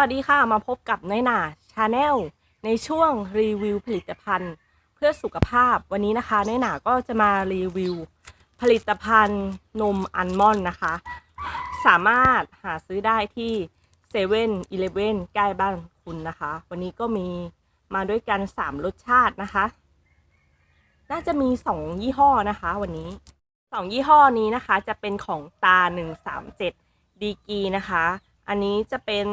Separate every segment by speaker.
Speaker 1: วัสดีค่ะมาพบกับน้อยหนาชาแนลในช่วงรีวิวผลิตภัณฑ์ เพื่อสุขภาพวันนี้นะคะน้อยหนาก็จะมารีวิว ผลิตภัณฑ์นมอัลมอนด์นะคะ สามารถหาซื้อได้ที่เซเว่นอีเลฟเว่นใกล้บ้านคุณนะคะ วันนี้ก็มีมาด้วยกัน 3 รสชาตินะคะ น่าจะมี 2 ยี่ห้อนะคะ วันนี้ 2 ยี่ห้อนี้นะคะจะเป็นของตา 137ดีกีนะคะ อันนี้จะเป็น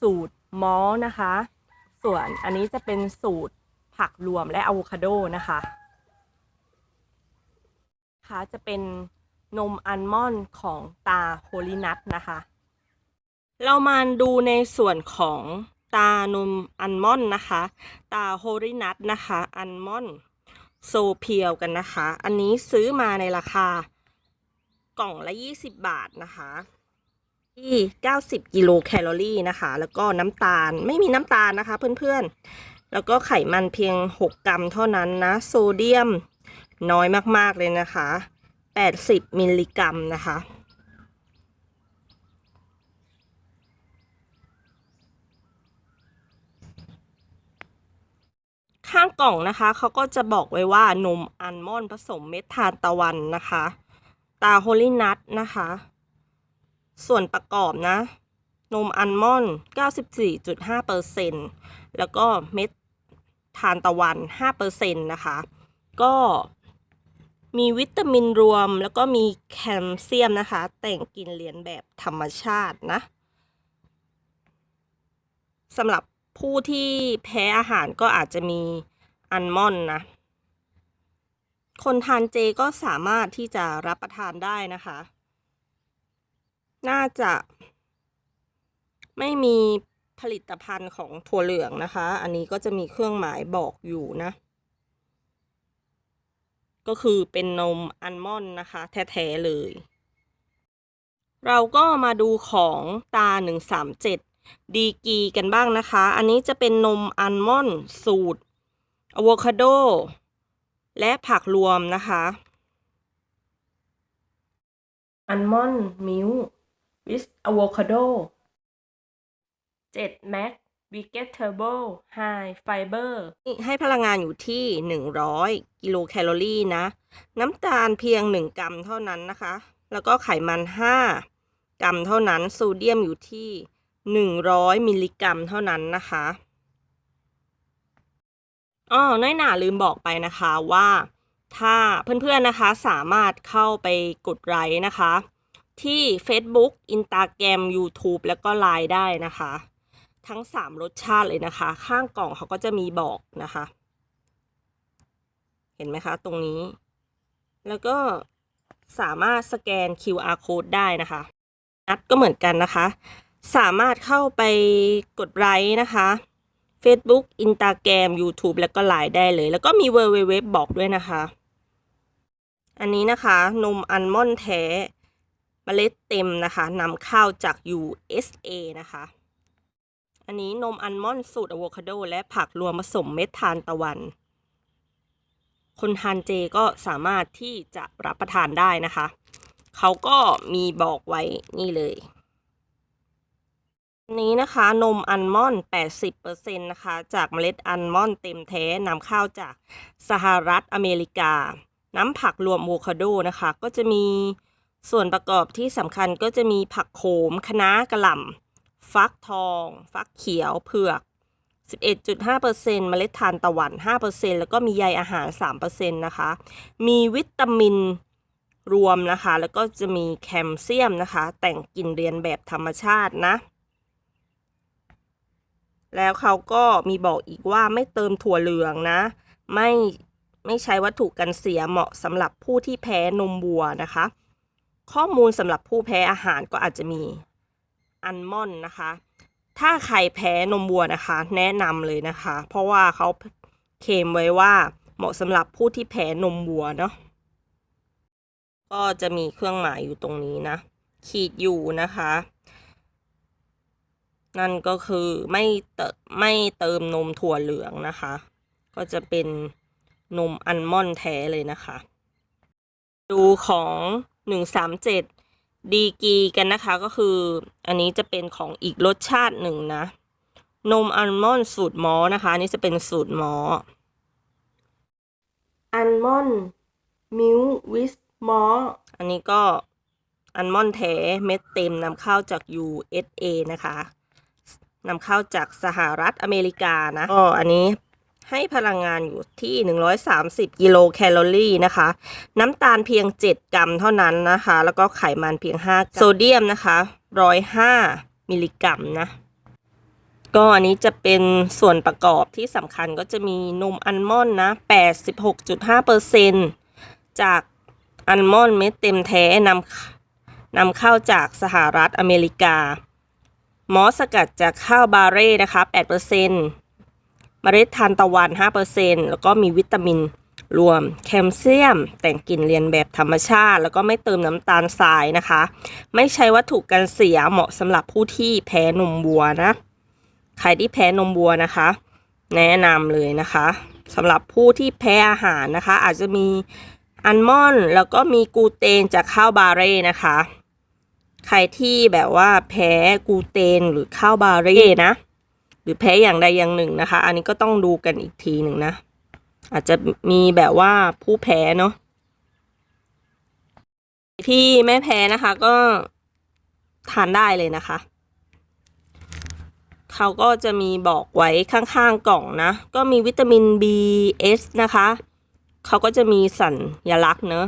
Speaker 1: สูตรมอลนะคะ ส่วนอันนี้จะเป็นสูตรผักรวมและอะโวคาโดนะคะค่ะจะเป็นนมอัลมอนด์ของตาโฮลินัทนะคะ เรามาดูในส่วนของตานมอัลมอนด์นะคะ ตาโฮลินัทนะคะอัลมอนด์โซเพียวกันนะคะ อันนี้ซื้อมาในราคากล่องละ 20 บาทนะคะ ที่ 90 กิโลแคลอรี่นะคะ แล้วก็น้ำตาลไม่มีน้ำตาลนะคะเพื่อนๆ แล้วก็ไขมันเพียง 6 กรัมเท่านั้นนะ โซเดียมน้อยมากๆเลยนะคะ 80 มิลลิกรัมนะคะ ข้างกล่องนะคะ เขาก็จะบอกไว้ว่านมอัลมอนด์ผสมเม็ดทานตะวันนะคะ ตาโฮลีนัทนะคะ ส่วนประกอบนะ นมอัลมอนด์94.5%แล้วก็เม็ดทานตะวัน 5%นะคะ ก็มีวิตามินรวม แล้วก็มีแคลเซียมนะคะ แต่งกินเรียนแบบธรรมชาตินะสำหรับผู้ที่แพ้อาหารก็อาจจะมีอัลมอนด์นะ คนทานเจก็สามารถที่จะรับประทานได้นะคะ น่าจะ ไม่มีผลิตภัณฑ์ของถั่วเหลืองนะคะ อันนี้ก็จะมีเครื่องหมายบอกอยู่นะ ก็คือเป็นนมอัลมอนด์นะคะ แท้ ๆ เลย เราก็มาดูของตา 137 ดีกีกันบ้างนะคะ อันนี้จะเป็นนมอัลมอนด์สูตรอะโวคาโด และผักรวมนะคะอัลมอนด์มิล วิสอะโวคาโด7 Mac Vegetable High Fiber ให้พลังงานอยู่ที่ 100 กิโลแคลอรี่นะ น้ำตาลเพียง 1 กรัมเท่านั้นนะคะ แล้วก็ไขมัน 5 กรัมเท่านั้น โซเดียมอยู่ที่ 100 มิลลิกรัมเท่านั้นนะคะอ๋อน้อยหนาลืมบอกไปนะคะว่า ถ้าเพื่อนๆนะคะสามารถเข้าไปกดไลค์นะคะ ที่ Facebook Instagram YouTube แล้วก็ Line ได้นะคะ ทั้ง 3 รสชาติเลยนะคะ ข้างกล่องเขาก็จะมีบอกนะคะ เห็นไหมคะ ตรงนี้ แล้วก็สามารถสแกน QR code ได้นะคะ นัดก็เหมือนกันนะคะ สามารถเข้าไปกดไลค์นะคะ Facebook Instagram YouTube แล้วก็ Line ได้เลย แล้วก็มี www บอกด้วยนะคะ อันนี้นะคะ นมอัลมอนด์แท้ เมล็ดเต็มนะคะนำเข้าจาก USA นะคะ อันนี้นมอัลมอนด์สูตรอะโวคาโด และผักรวมผสมเม็ดทานตะวัน คนทานเจก็สามารถที่จะรับประทานได้นะคะ เขาก็มีบอกไว้นี่เลยนี้นะคะนมอัลมอนด์80%นะคะจากเมล็ดอัลมอนด์เต็มแท้นำเข้าจากสหรัฐอเมริกา น้ำผักรวมอะโวคาโดนะคะ ก็จะมี ส่วนประกอบที่สำคัญก็จะมีผักโขมคะน้ากระหล่ำฟักทอง ฟักเขียวเผือก 11.5%เมล็ดทานตะวัน 5%แล้วก็มีใยอาหาร 3%นะคะ มีวิตามินรวมนะคะ แล้วก็จะมีแคลเซียมนะคะ แต่งกลิ่นเรียนแบบธรรมชาตินะ แล้วเขาก็มีบอกอีกว่าไม่เติมถั่วเหลืองนะ ไม่ไม่ใช้วัตถุกันเสียเหมาะสำหรับผู้ที่แพ้นมวัวนะคะ ข้อมูลสำหรับผู้แพ้อาหารก็อาจจะมีอัลมอนด์นะคะ ถ้าใครแพ้นมวัวนะคะ แนะนำเลยนะคะ เพราะว่าเขาเคมไว้ว่าเหมาะสำหรับผู้ที่แพ้นมวัวเนาะก็จะมีเครื่องหมายอยู่ตรงนี้นะ ขีดอยู่นะคะ นั่นก็คือไม่เติไม่เติมนมถั่วเหลืองนะคะ ก็จะเป็นนมอัลมอนด์แท้เลยนะคะ ดูของ 137 ดีกีกันนะคะก็คือ อันนี้จะเป็นของอีกรสชาติหนึ่งนะ นมอัลมอนด์สูตรหมอนะคะอันนี้จะเป็นสูตรหมออัลมอนด์มิลวิสหมออันนี้ก็อัลมอนด์แท้เม็ดเต็มนำเข้าจาก USA นะคะนำเข้าจากสหรัฐอเมริกานะก็อันนี้ ให้พลังงานอยู่ที่ 130 กิโลแคลอรี่นะคะ น้ำตาลเพียง 7 กรัมเท่านั้นนะคะ แล้วก็ไขมันเพียง5กรัมโซเดียมนะคะ 105 มิลลิกรัมนะ ก็อันนี้จะเป็นส่วนประกอบที่สำคัญก็จะมีนมอัลมอนด์นะ 86.5%จากอัลมอนด์เม็ดเต็มแท้นำนำเข้าจากสหรัฐอเมริกามอสสกัดจากข้าวบาเร่นะคะ 8% เมล็ดทานตะวัน 5%แล้วก็มีวิตามินรวมแคลเซียม แต่งกลิ่นเรียนแบบธรรมชาติ แล้วก็ไม่เติมน้ำตาลทรายนะคะ ไม่ใช้วัตถุกันเสียเหมาะสำหรับผู้ที่แพ้นมวัวนะ ใครที่แพ้นมวัวนะคะ แนะนำเลยนะคะสำหรับผู้ที่แพ้อาหารนะคะ อาจจะมีอัลมอนด์แล้วก็มีกลูเตนจากข้าวบาเร่นะคะ ใครที่แบบว่าแพ้กลูเตนหรือข้าวบาเร่นะ หรือแพ้อย่างใดอย่างหนึ่งนะคะ อันนี้ก็ต้องดูกันอีกทีหนึ่งนะ อาจจะมีแบบว่าผู้แพ้เนาะที่ไม่แพ้นะคะก็ทานได้เลยนะคะ เขาก็จะมีบอกไว้ข้างๆกล่องนะ ก็มีวิตามิน B S นะคะ เขาก็จะมีสัญลักษณ์เนอะ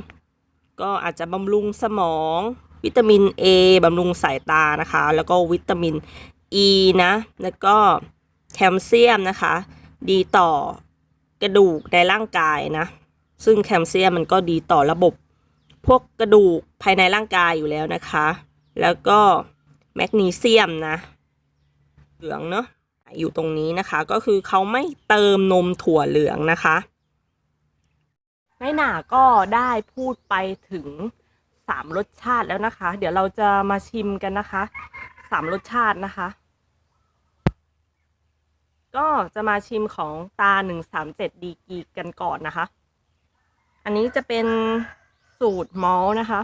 Speaker 1: ก็อาจจะบำรุงสมอง วิตามิน A บำรุงสายตานะคะ แล้วก็วิตามิน E นะ แล้วก็แคลเซียมนะคะ ดีต่อกระดูกในร่างกายนะ ซึ่งแคลเซียมมันก็ดีต่อระบบ พวกกระดูกภายในร่างกายอยู่แล้วนะคะ แล้วก็แมกนีเซียมนะ เหลืองเนาะอยู่ตรงนี้นะคะ ก็คือเขาไม่เติมนมถั่วเหลืองนะคะในหนาก็ได้พูดไปถึงสามรสชาติแล้วนะคะ เดี๋ยวเราจะมาชิมกันนะคะสามรสชาตินะคะ ก็จะมาชิมของตาหนึ่งสามเจ็ดดีกีกันก่อนนะคะ อันนี้จะเป็นสูตรมอลนะคะ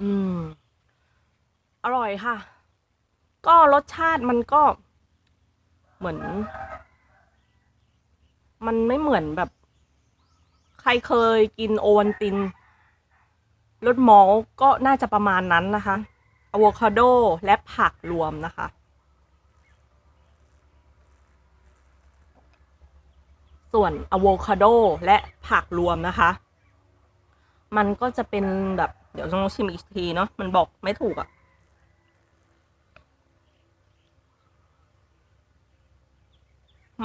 Speaker 1: อืม อร่อยค่ะ ก็รสชาติมันก็เหมือน มันไม่เหมือนแบบ ใครเคยกินโอวัลตินรสมอลก็น่าจะประมาณนั้นนะคะอะโวคาโดและผักรวมนะคะ ส่วนอะโวคาโดและผักรวมนะคะ มันก็จะเป็นแบบเดี๋ยวต้องชิมอีกทีเนาะมันบอกไม่ถูกอะ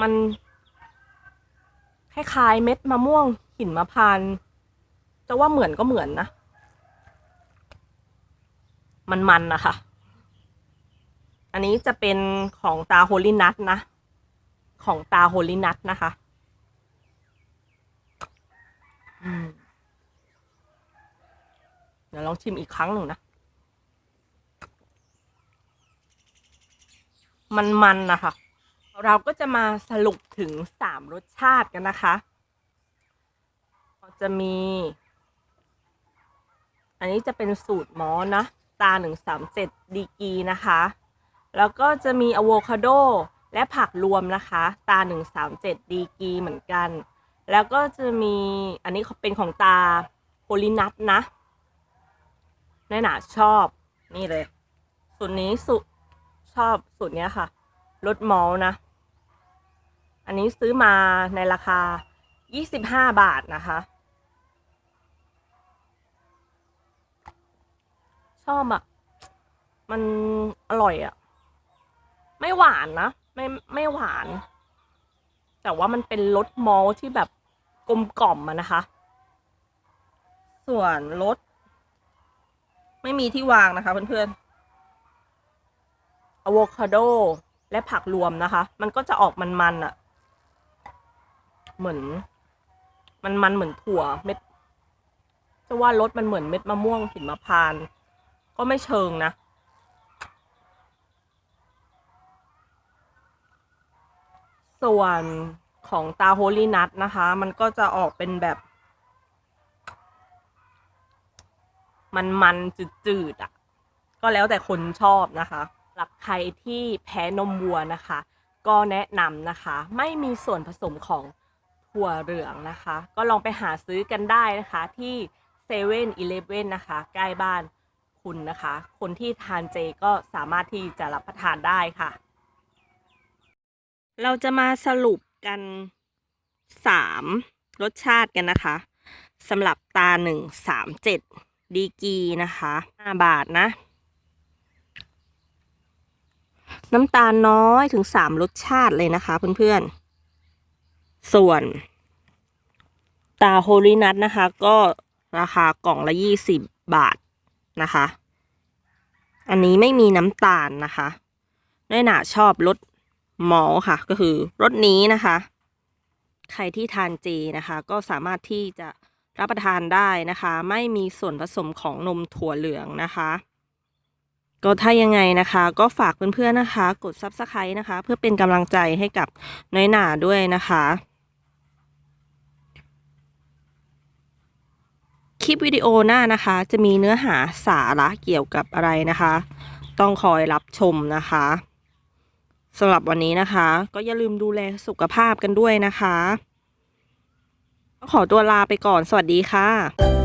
Speaker 1: มันคล้ายๆเม็ดมะม่วงหินมะพร้านจะว่าเหมือนก็เหมือนนะ มันมันนะคะ อันนี้จะเป็นของตาโฮลินัทนะ ของตาโฮลินัทนะคะ อืม เดี๋ยวลองชิมอีกครั้งหนึ่งนะ มันมันนะคะ เราก็จะมาสรุปถึงสามรสชาติกันนะคะ จะมี อันนี้จะเป็นสูตรมอนะตาหนึ่งสามเจ็ดดีกีนะคะ แล้วก็จะมีอะโวคาโดและผักรวมนะคะ ตาหนึ่งสามเจ็ดดีกีเหมือนกัน แล้วก็จะมีอันนี้เป็นของตาโพลินัทนะแน่หนาชอบนี่เลย สูตรนี้สุชอบสูตรเนี้ยค่ะรสมอลนะ อันนี้ซื้อมาในราคา 25 บาทนะคะ ชอบอะมันอร่อยอะไม่หวานนะ ไม่ไม่หวาน แต่ว่ามันเป็นรสมอลที่แบบกลมกล่อมอะนะคะ ส่วนรสไม่มีที่วางนะคะ เพื่อนๆอะโวคาโดและผักรวมนะคะ มันก็จะออกมันๆอะเหมือน มันมันเหมือนถั่วเม็ดจะว่ารสมันเหมือนเม็ดมะม่วงหินมะพร้าน ก็ไม่เชิงนะ ส่วนของตาโฮลี่นัทนะคะ มันก็จะออกเป็นแบบ มันมันจืดๆอะ ก็แล้วแต่คนชอบนะคะหรับใครที่แพ้นมวัวนะคะ ก็แนะนำนะคะ ไม่มีส่วนผสมของถั่วเหลืองนะคะ ก็ลองไปหาซื้อกันได้นะคะ ที่เซเว่นอีเลฟเว่นนะคะ ใกล้บ้านคุณนะคะ คนที่ทานเจก็สามารถที่จะรับประทานได้ค่ะ เราจะมาสรุปกันสามรสชาติกันนะคะสำหรับตาหนึ่งสามเจ็ดดีกีนะคะห้าบาทนะ น้ำตาลน้อยถึงสามรสชาติเลยนะคะเพื่อนๆ ส่วนตาโฮลินัทนะคะ ก็ราคากล่องละยี่สิบบาทนะคะ อันนี้ไม่มีน้ำตาลนะคะน้อยหนาชอบรส มอค่ะ ก็คือรสนี้นะคะ ใครที่ทานเจนะคะ ก็สามารถที่จะรับประทานได้นะคะ ไม่มีส่วนผสมของนมถั่วเหลืองนะคะ ก็ถ้ายังไงนะคะ ก็ฝากเพื่อนๆนะคะ กด Subscribe นะคะ เพื่อเป็นกำลังใจให้กับน้อยหนาด้วยนะคะคลิปวิดีโอหน้านะคะ จะมีเนื้อหาสาระเกี่ยวกับอะไรนะคะ ต้องคอยรับชมนะคะ สำหรับวันนี้นะคะ ก็อย่าลืมดูแลสุขภาพกันด้วยนะคะ ขอตัวลาไปก่อนสวัสดีค่ะ